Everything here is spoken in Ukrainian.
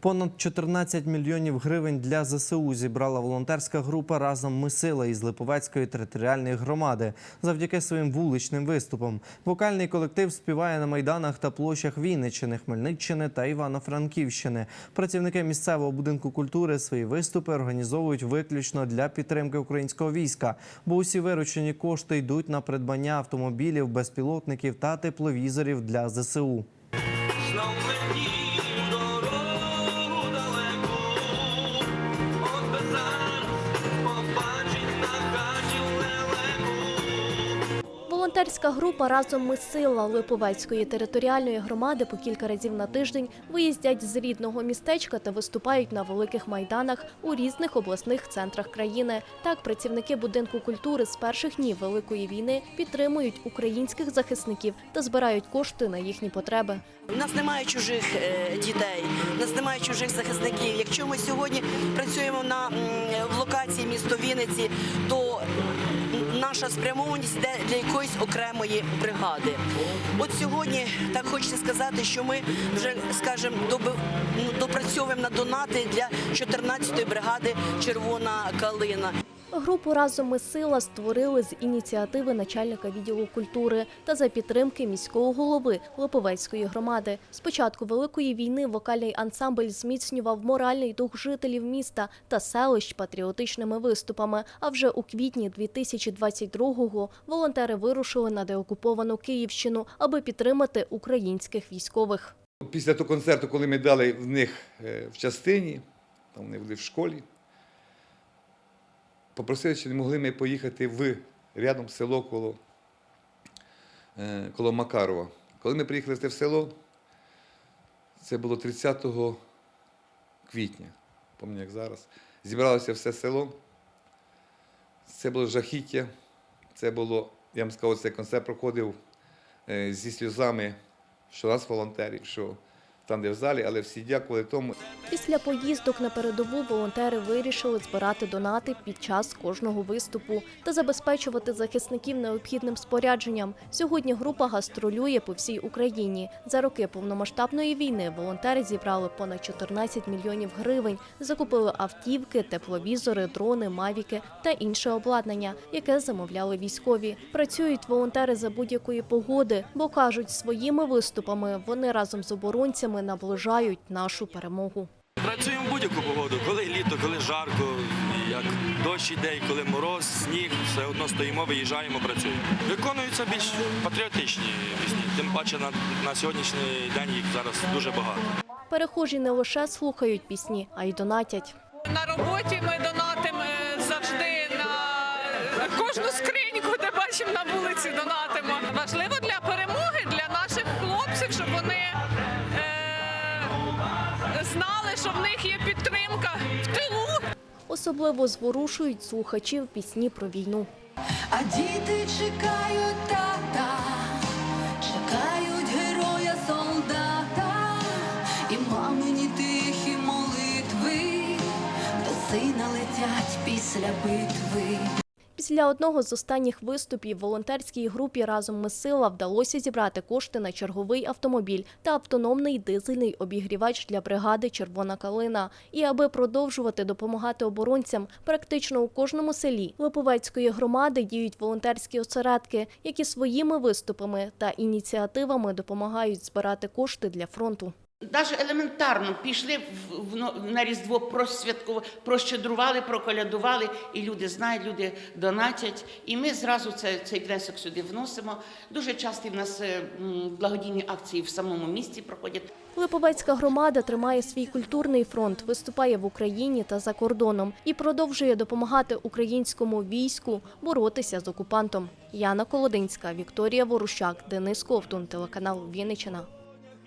Понад 14 мільйонів гривень для ЗСУ зібрала волонтерська група разом ми сила із Липовецької територіальної громади завдяки своїм вуличним виступам. Вокальний колектив співає на майданах та площах Вінниччини, Хмельниччини та Івано-Франківщини. Працівники місцевого будинку культури свої виступи організовують виключно для підтримки українського війська, бо усі виручені кошти йдуть на придбання автомобілів, безпілотників та тепловізорів для ЗСУ. Волонтерська група разом ми сила Липовецької територіальної громади по кілька разів на тиждень виїздять з рідного містечка та виступають на великих майданах у різних обласних центрах країни. Так, працівники будинку культури з перших днів великої війни підтримують українських захисників та збирають кошти на їхні потреби. У нас немає чужих е, дітей, у нас немає чужих захисників. Якщо ми сьогодні працюємо на в локації місто Вінниці, то наша спрямованість йде для якоїсь окремої бригади. От сьогодні так хочеться сказати, що ми вже скажімо, ну, допрацьовуємо на донати для 14-ї бригади Червона калина. Групу разом ми сила створили з ініціативи начальника відділу культури та за підтримки міського голови Липовецької громади. З початку великої війни вокальний ансамбль зміцнював моральний дух жителів міста та селищ патріотичними виступами. А вже у квітні 2022-го волонтери вирушили на деокуповану Київщину, аби підтримати українських військових. Після того концерту, коли ми дали в них е, в частині, там вони були в школі, попросили, чи не могли ми поїхати в рядом село коло, е, коло Макарова. Коли ми приїхали в село, це було 30 квітня, пам'ятаю, як зараз. Зібралося все село. Це було жахіття. Це було, я вам сказав, цей концерт проходив е, зі сльозами, що нас волонтерів, що там, де в залі, але всі дякували тому. Після поїздок на передову волонтери вирішили збирати донати під час кожного виступу та забезпечувати захисників необхідним спорядженням. Сьогодні група гастролює по всій Україні. За роки повномасштабної війни волонтери зібрали понад 14 мільйонів гривень, закупили автівки, тепловізори, дрони, мавіки та інше обладнання, яке замовляли військові. Працюють волонтери за будь-якої погоди, бо кажуть, своїми виступами вони разом з оборонцями наближають нашу перемогу. Працюємо в будь-яку погоду, коли літо, коли жарко, як дощ іде, коли мороз, сніг, все одно стоїмо, виїжджаємо, працюємо. Виконуються більш патріотичні пісні, тим паче на, на сьогоднішній день їх зараз дуже багато. Перехожі не лише слухають пісні, а й донатять. На роботі ми донатимо е, завжди на кожну скриньку, де бачимо на вулиці, донатимо. Що в них є підтримка в тилу. Особливо зворушують слухачів пісні про війну. А діти чекають тата, чекають героя солдата, і мамині тихі молитви до сина летять після битви. Після одного з останніх виступів волонтерській групі разом ми сила вдалося зібрати кошти на черговий автомобіль та автономний дизельний обігрівач для бригади Червона калина. І аби продовжувати допомагати оборонцям, практично у кожному селі Липовецької громади діють волонтерські осередки, які своїми виступами та ініціативами допомагають збирати кошти для фронту. Навіть елементарно пішли в, в, на Різдво, просвяткували, прощедрували, проколядували, і люди знають, люди донатять. І ми зразу це, цей внесок сюди вносимо. Дуже часто в нас е, благодійні акції в самому місті проходять. Липовецька громада тримає свій культурний фронт, виступає в Україні та за кордоном і продовжує допомагати українському війську боротися з окупантом. Яна Колодинська, Вікторія Ворущак, Денис Ковтун, телеканал Вінниччина.